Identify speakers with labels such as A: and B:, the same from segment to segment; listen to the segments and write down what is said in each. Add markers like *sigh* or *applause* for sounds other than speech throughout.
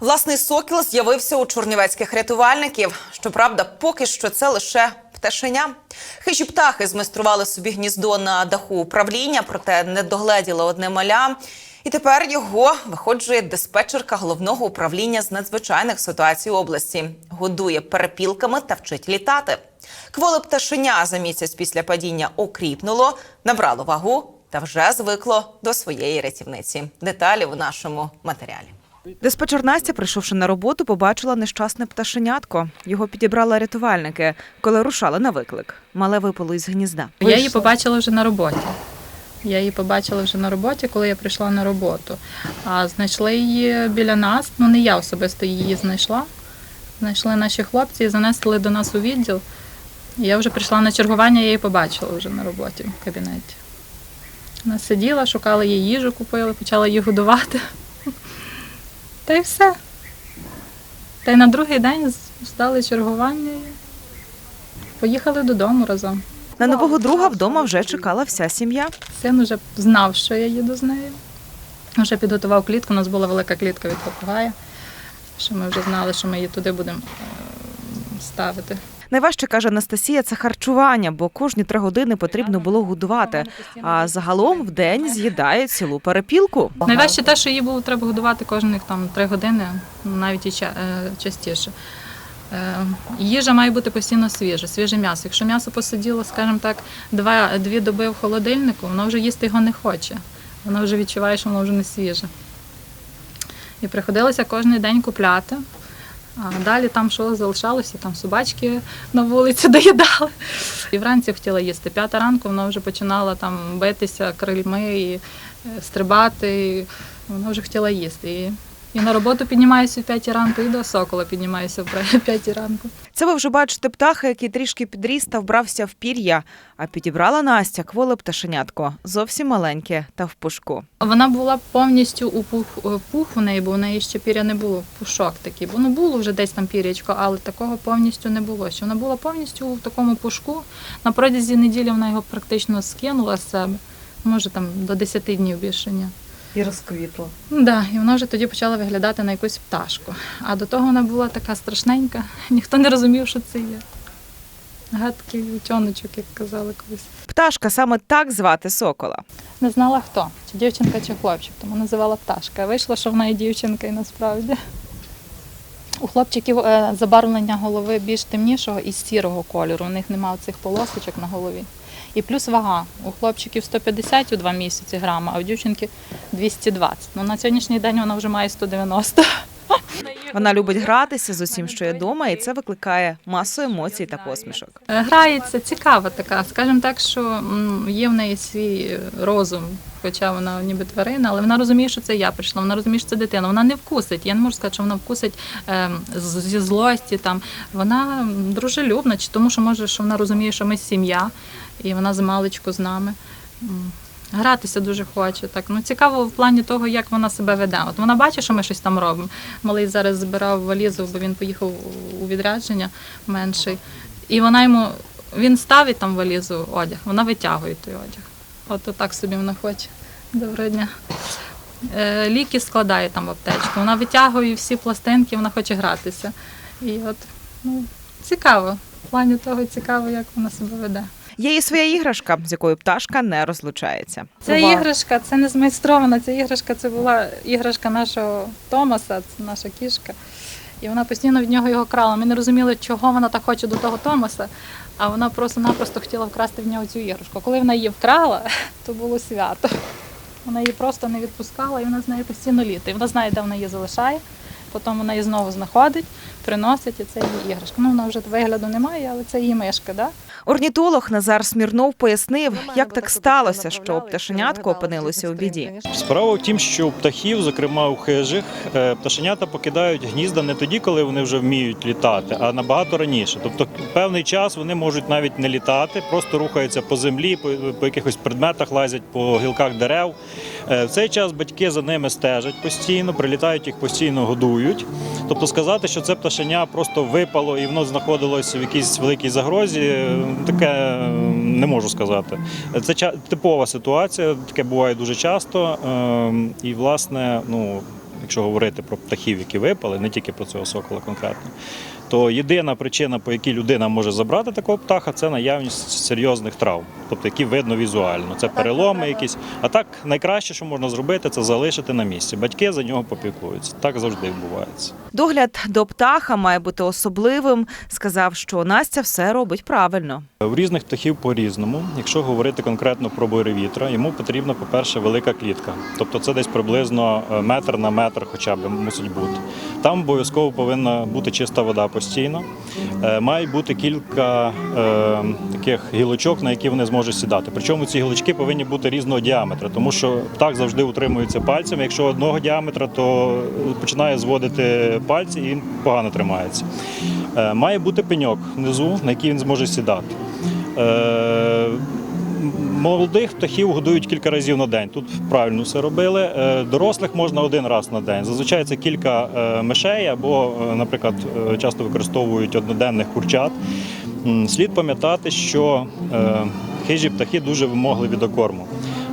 A: Власний сокіл з'явився у чорнівецьких рятувальників. Щоправда, поки що це лише пташеня. Хижі птахи змайстрували собі гніздо на даху управління, проте не догледіли одне маля. І тепер його виходжує диспетчерка головного управління з надзвичайних ситуацій області. Годує перепілками та вчить літати. Кволе пташеня за місяць після падіння окріпнуло, набрало вагу та вже звикло до своєї рятівниці. Деталі в нашому матеріалі.
B: Диспетчер Настя, прийшовши на роботу, побачила нещасне пташенятко. Його підібрали рятувальники, коли рушали на виклик. Мале випало із гнізда.
C: Я її побачила вже на роботі. Я її побачила вже на роботі, коли я прийшла на роботу. А знайшли її біля нас. Ну не я особисто її знайшла. Знайшли наші хлопці і занесли до нас у відділ. Я вже прийшла на чергування, я її побачила вже на роботі в кабінеті. Вона сиділа, шукала їй їжу, купили, почала її годувати. Та й все. Та й на другий день здали чергування і поїхали додому разом.
B: На нового друга вдома вже чекала вся сім'я.
C: Син вже знав, що я їду з нею. Вже підготував клітку. У нас була велика клітка від попугая, що ми вже знали, що ми її туди будемо е, ставити.
B: Найважче каже Анастасія, це харчування, бо кожні три години потрібно було годувати. А загалом в день з'їдає цілу перепілку.
C: Найважче те, що її було треба годувати кожних там три години, ну, навіть і е, частіше. Е, Їжа має бути постійно свіжа, свіже м'ясо. Якщо м'ясо посиділо, скажімо так, два, дві доби в холодильнику, воно вже їсти його не хоче. Воно вже відчуває, що воно вже не свіже. І приходилося кожен день купляти. А далі там що залишалося, там собачки на вулиці *laughs* доїдали. І вранці хотіла їсти. П'ята ранку вона вже починала там битися крильми і е, стрибати. І вона вже хотіла їсти. І, і на роботу піднімаюся в п'ятій ранку, і до сокола піднімаюся в *laughs* п'ятій ранку.
B: Це ви вже бачите птаха, який трішки підріс та вбрався в пір'я. А підібрала Настя кволе пташенятко, зовсім маленьке та в пушку.
C: Вона була повністю у пух, е, пух у неї, бо у неї ще піря не було, пушок такий. Воно було вже десь там пірячко, але такого повністю не було. Що вона була повністю в такому пушку. На протязі неділі вона його практично скинула з себе. Може там до 10 днів більше ні.
D: І розквітло.
C: Ну, Да, і вона вже тоді почала виглядати на якусь пташку. А до того вона була така страшненька, *laughs* ніхто не розумів, що це є. Гадкий утьоночок, як казали колись.
B: Пташка саме так звати сокола.
C: Не знала хто, чи дівчинка, чи хлопчик, тому називала пташка. А Вийшло, що вона і дівчинка, і насправді. У хлопчиків е, забарвлення голови більш темнішого і сірого кольору. У них немає цих полосочок на голові. І плюс вага. У хлопчиків 150 у 2 місяці грама, а у дівчинки 220. Ну, на сьогоднішній день вона вже має 190.
B: Вона любить гратися з усім, що є вдома, і це викликає масу емоцій та посмішок.
C: Е, Грається, цікава така. Скажімо так, що є в неї свій е, розум, хоча вона ніби тварина, але вона розуміє, що це я прийшла, вона розуміє, що це дитина. Вона не вкусить. Я не можу сказати, що вона вкусить ем, зі злості. Там. Вона дружелюбна, чи тому що може, що вона розуміє, що ми сім'я, і вона з маличку з нами. Гратися дуже хоче. Так. Ну, цікаво в плані того, як вона себе веде. От вона бачить, що ми щось там робимо. Малий зараз збирав валізу, бо він поїхав у відрядження менший. І вона йому він ставить там валізу одяг, вона витягує той одяг. От так собі вона хоче. Доброго дня. Е, ліки складає там в аптечку. Вона витягує всі пластинки, вона хоче гратися. І от ну, цікаво. В плані того цікаво, як вона себе веде.
B: Є і своя іграшка, з якою пташка не розлучається.
D: Увага.
C: іграшка, це не змайстрована. Ця іграшка це була іграшка нашого Томаса, це наша кішка. І вона постійно від нього його крала. Ми не розуміли, чого вона так хоче до того Томаса, а вона просто-напросто хотіла вкрасти в нього цю іграшку. Коли вона її вкрала, *laughs* то було свято. Вона її просто не відпускала, і вона з нею постійно літає. Вона знає, де вона її залишає, потім вона її знову знаходить, приносить, і це її іграшка. Ну, вона вже вигляду немає, але це її мишка, да?
B: Орнітолог Назар Смірнов пояснив, як так сталося, що пташенятко опинилося у біді.
E: Справа в тім, що у птахів, зокрема у хижих, е, пташенята покидають гнізда не тоді, коли вони вже вміють літати, а набагато раніше. Тобто, певний час вони можуть навіть не літати, просто рухаються по землі, по якихось предметах лазять по гілках дерев. Е, В цей час батьки за ними стежать постійно, прилітають їх постійно годують. Тобто сказати, що це пташеня просто випало і воно знаходилося в якійсь великій загрозі, е, таке е, не можу сказати. Це типова ситуація, таке буває дуже часто. ем, І, власне, ну. якщо говорити про птахів, які випали, не тільки про цього сокола конкретно, то єдина причина, по якій людина може забрати такого птаха, це наявність серйозних травм, тобто які видно візуально. Це переломи якісь. А так найкраще, що можна зробити, це залишити на місці. Батьки за нього попіклуються. Так завжди відбувається.
B: Догляд до птаха має бути особливим. Сказав, що Настя все робить правильно.
E: У різних птахів по-різному. Якщо говорити конкретно про буревітра, йому потрібна, по-перше, велика клітка. Тобто це десь приблизно е, метр на метр хоча б мусить бути. Там обов'язково повинна бути чиста вода постійно. Е, Має бути кілька е, таких гілочок, на які вони зможуть сідати. Причому ці гілочки повинні бути різного діаметра, тому що птах завжди утримується пальцем. Якщо одного діаметра, то починає зводити пальці і він погано тримається. Е, Має бути пеньок внизу, на який він зможе сідати. Е, Молодих птахів годують кілька разів на день. Тут правильно все робили. Е, Дорослих можна один раз на день. Зазвичай це кілька мишей або, наприклад, часто використовують одноденних курчат. Слід пам'ятати, що хижі птахи дуже вимогливі до корму.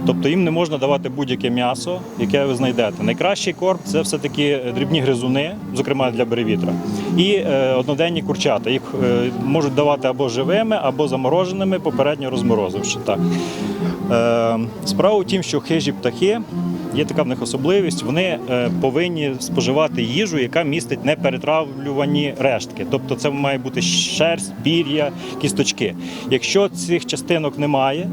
E: Тобто їм не можна давати будь-яке м'ясо, яке ви знайдете. Найкращий корм це все-таки дрібні гризуни, зокрема для беревітра, і е, одноденні курчата. Їх е, можуть давати або живими, або замороженими, попередньо розморозивши. Так. Е, справа в тім, що хижі птахи. Є така в них особливість, вони е, повинні споживати їжу, яка містить неперетравлювані рештки. Тобто це має бути шерсть, пір'я, кісточки. Якщо цих частинок немає,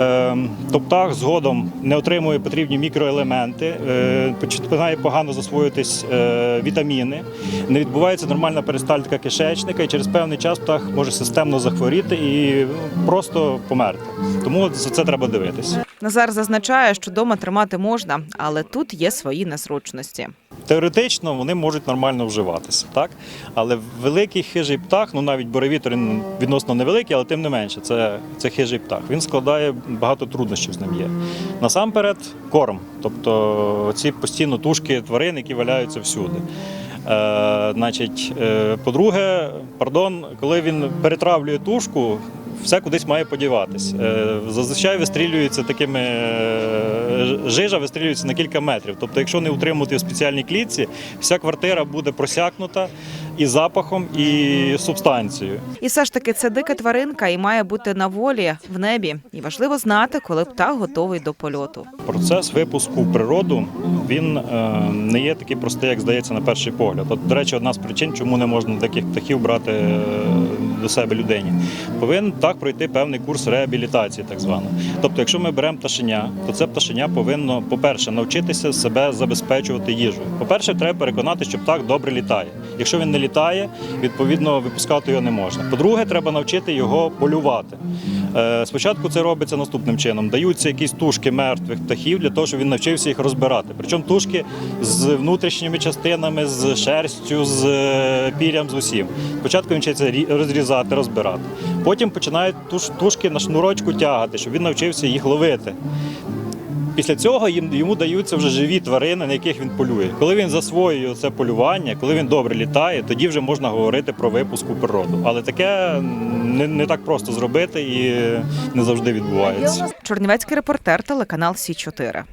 E: е, то птах згодом не отримує потрібні мікроелементи, е, починає погано засвоюватись е, вітаміни, не відбувається нормальна перистальтика кишечника, і через певний час птах може системно захворіти і просто померти. Тому за це треба дивитися.
B: Назар зазначає, що дома тримати можна, але тут є свої незручності.
E: Теоретично вони можуть нормально вживатися, так? Але великий хижий птах, ну навіть буревітер він відносно невеликий, але тим не менше, це, це хижий птах. Він складає багато труднощів з ним є. Насамперед, корм, тобто ці постійно тушки тварин, які валяються всюди. Е, значить, е, по-друге, пардон, коли він перетравлює тушку, все кудись має подіватись. Е, Зазвичай вистрілюється такими е, жижа вистрілюється на кілька метрів. Тобто, якщо не утримувати в спеціальній клітці, вся квартира буде просякнута і запахом, і субстанцією.
B: І все ж таки це дика тваринка і має бути на волі в небі. І важливо знати, коли птах готовий до польоту.
E: Процес випуску в природу він е, не є такий простий, як здається на перший погляд. От, до речі, одна з причин, чому не можна таких птахів брати до себе людині. Повинен так пройти певний курс реабілітації, так звано. Тобто, якщо ми беремо пташеня, то це пташеня повинно, по-перше, навчитися себе забезпечувати їжею. По-перше, треба переконати, що птах добре літає. Якщо він не літає, відповідно випускати його не можна. По-друге, треба навчити його полювати. Е, Спочатку це робиться наступним чином: даються якісь тушки мертвих птахів для того, щоб він навчився їх розбирати. Причому тушки з внутрішніми частинами, з шерстю, з е, пір'ям, з усім. Спочатку він вчиться розрізати, розбирати. Потім починають тушки на шнурочку тягати, щоб він навчився їх ловити. Після цього їм йому даються вже живі тварини, на яких він полює. Коли він засвоює це полювання, коли він добре літає, тоді вже можна говорити про випуск у природу. Але таке не, не так просто зробити і не завжди відбувається.
B: Чорнівецький репортер, телеканал Сі 4